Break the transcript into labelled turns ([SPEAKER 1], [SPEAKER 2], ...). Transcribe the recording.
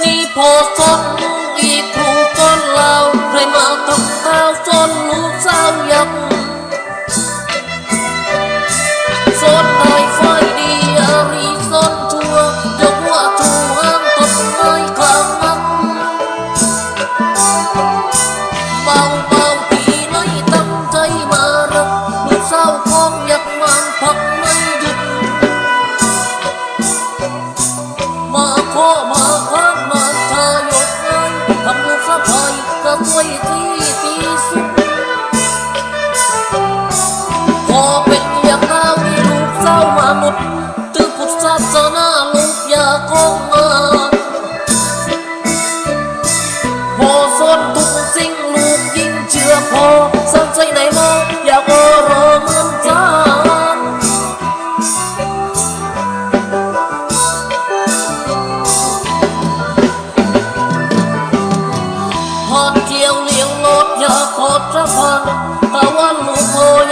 [SPEAKER 1] นี่พอสน ซิ่งลูกยิ่งเชื่อพอสนใจไหนมองอยากโอรมนจานพอดเกี่ยวเลี้ยงรดอยากพอดระพันต่วันลูกโพย